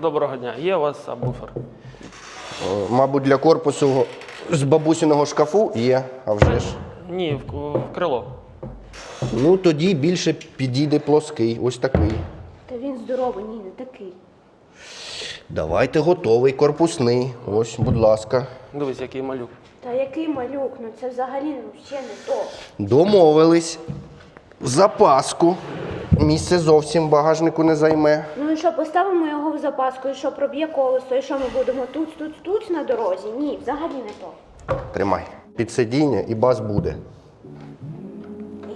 Доброго дня. Є у вас сабвуфер? Е, Мабуть, для корпусу з бабусиного шкафу є, а вже ж. Ні, в, в крило. Ну тоді більше підійде плоский, ось такий. Та він здоровий, ні, не такий. Давайте готовий корпусний. Ось, будь ласка. Дивись, який малюк. Та який малюк, ну це взагалі ну, ще не то. Домовились. Запаску. Місце зовсім багажнику не займе. Що, поставимо його в запаску, і що проб'є колесо, і що ми будемо тут, тут, тут на дорозі? Ні, взагалі не то. Тримай. Під сидіння і бас буде.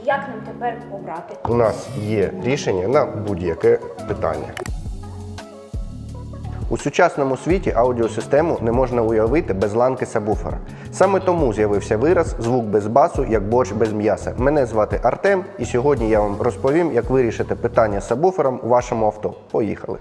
Як нам тепер обрати? У нас є рішення на будь-яке питання. У сучасному світі аудіосистему не можна уявити без ланки сабвуфера. Саме тому з'явився вираз звук без басу, як борщ без м'яса. Мене звати Артем, і сьогодні я вам розповім, як вирішити питання з сабвуфером у вашому авто. Поїхали!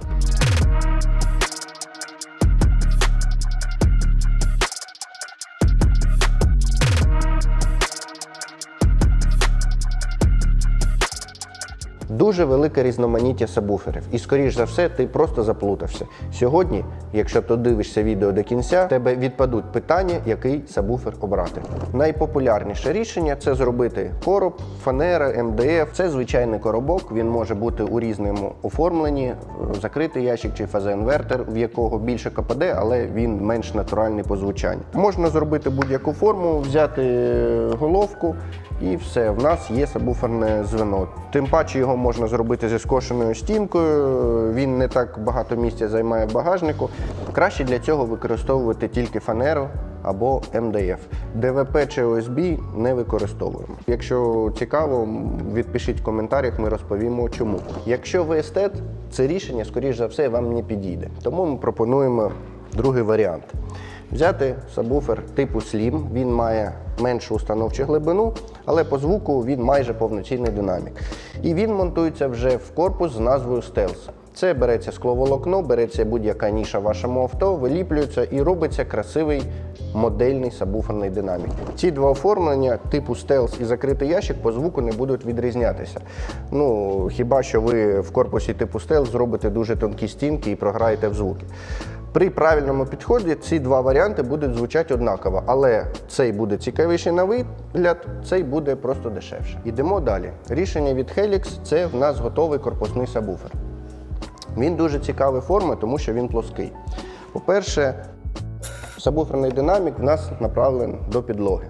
Дуже велике різноманіття сабвуферів. І, скоріш за все, ти просто заплутався. Сьогодні, якщо ти дивишся відео до кінця, тебе відпадуть питання, який сабвуфер обрати. Найпопулярніше рішення це зробити короб, фанера, МДФ. Це звичайний коробок. Він може бути у різному оформленні, закритий ящик чи фазоінвертер, в якого більше КПД, але він менш натуральний по звучанню. Можна зробити будь-яку форму, взяти головку. І все, в нас є сабвуферне звено. Тим паче його можна зробити зі скошеною стінкою. Він не так багато місця займає в багажнику. Краще для цього використовувати тільки фанеру або МДФ. ДВП чи ОСБ не використовуємо. Якщо цікаво, відпишіть в коментарях, ми розповімо чому. Якщо ви естет, це рішення, скоріш за все, вам не підійде. Тому ми пропонуємо другий варіант. Взяти сабвуфер типу Slim, він має меншу установчу глибину, але по звуку він майже повноцінний динамік. І він монтується вже в корпус з назвою Stealth. Це береться скловолокно, береться будь-яка ніша в вашому авто, виліплюється і робиться красивий модельний сабвуферний динамік. Ці два оформлення типу Stealth і закритий ящик по звуку не будуть відрізнятися. Ну, хіба що ви в корпусі типу Stealth зробите дуже тонкі стінки і програєте в звуки. При правильному підході ці два варіанти будуть звучати однаково, але цей буде цікавіший на вигляд, цей буде просто дешевше. Ідемо далі. Рішення від Helix це в нас готовий корпусний сабвуфер. Він дуже цікавий форми, тому що він плоский. По-перше, сабвуферний динамік в нас направлений до підлоги.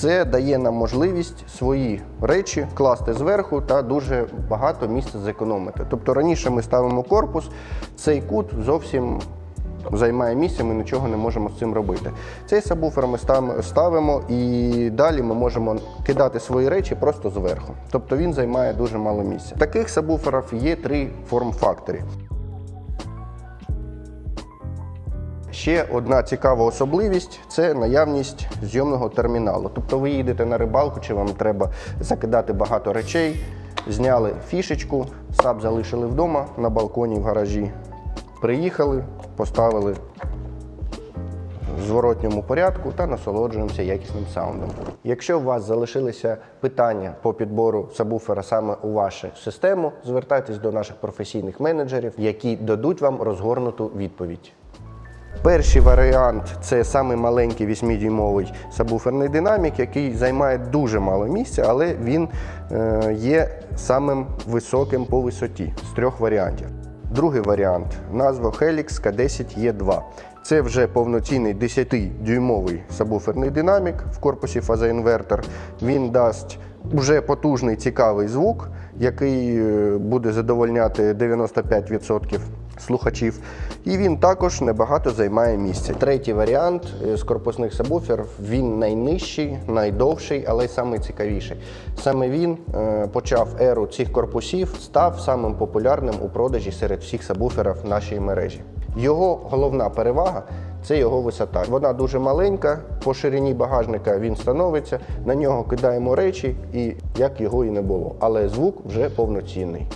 Це дає нам можливість свої речі класти зверху та дуже багато місця зекономити. Тобто раніше ми ставимо корпус, цей кут зовсім займає місце, ми нічого не можемо з цим робити. Цей сабвуфер ми ставимо і далі ми можемо кидати свої речі просто зверху. Тобто він займає дуже мало місця. Таких сабвуферів є три форм-фактори. Ще одна цікава особливість це наявність зйомного терміналу. Тобто ви їдете на рибалку, чи вам треба закидати багато речей, зняли фішечку, саб залишили вдома на балконі в гаражі. Приїхали, поставили в зворотньому порядку та насолоджуємося якісним саундом. Якщо у вас залишилися питання по підбору сабвуфера саме у вашу систему, звертайтесь до наших професійних менеджерів, які дадуть вам розгорнуту відповідь. Перший варіант це самий маленький 8-дюймовий сабвуферний динамік, який займає дуже мало місця, але він е, є самим високим по висоті з трьох варіантів. Другий варіант назва Helix K10E2. Це вже повноцінний 10-дюймовий сабвуферний динамік в корпусі фазоінвертор. Він дасть вже потужний цікавий звук, який е, буде задовольняти 95% слухачів. І він також небагато займає місця. Третій варіант е, з корпусних сабвуферів, він найнижчий, найдовший, але й найцікавіший. Саме він е, почав еру цих корпусів, став самим популярним у продажі серед всіх сабвуферів нашої мережі. Його головна перевага це його висота. Вона дуже маленька, по ширині багажника він становиться, на нього кидаємо речі, і як його і не було. Але звук вже повноцінний.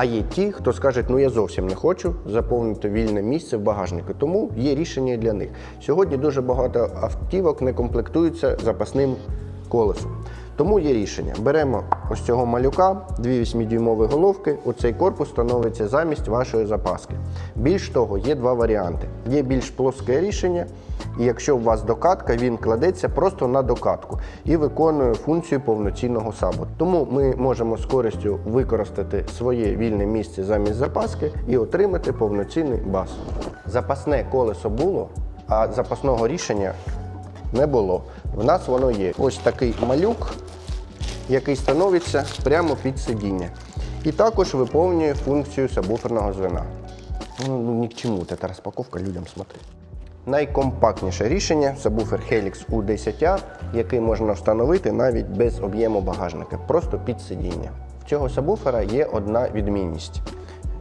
А є ті, хто скаже, ну я зовсім не хочу заповнити вільне місце в багажнику, тому є рішення для них. Сьогодні дуже багато автівок не комплектуються запасним колесом. Тому є рішення. Беремо ось цього малюка, дві 8-дюймові головки. У цей корпус становиться замість вашої запаски. Більш того, є два варіанти. Є більш плоске рішення, і якщо у вас докатка, він кладеться просто на докатку і виконує функцію повноцінного сабу. Тому ми можемо з користю використати своє вільне місце замість запаски і отримати повноцінний бас. Запасне колесо було, а запасного рішення не було. В нас воно є. Ось такий малюк, який становиться прямо під сидіння. І також виповнює функцію сабвуферного звена. Ну, ну ні к чому ця розпаковка людям смотри. Найкомпактніше рішення сабвуфер Helix U10A, який можна встановити навіть без об'єму багажника, просто під сидіння. В цього сабвуфера є одна відмінність.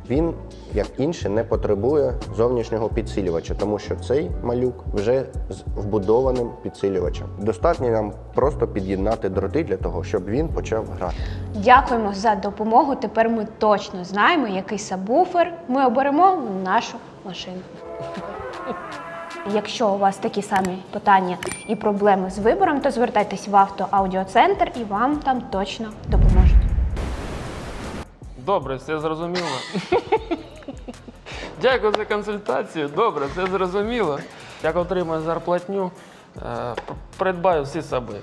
Він, як інші, не потребує зовнішнього підсилювача, тому що цей малюк вже з вбудованим підсилювачем. Достатньо нам просто під'єднати дроти для того, щоб він почав грати. Дякуємо за допомогу. Тепер ми точно знаємо, який сабвуфер ми оберемо в нашу машину. Якщо у вас такі самі питання і проблеми з вибором, то звертайтесь в автоаудіоцентр і вам там точно допоможуть. Добре, все зрозуміло. Дякую за консультацію. Добре, все зрозуміло. Як отримаю зарплатню, е, придбаю всі саби.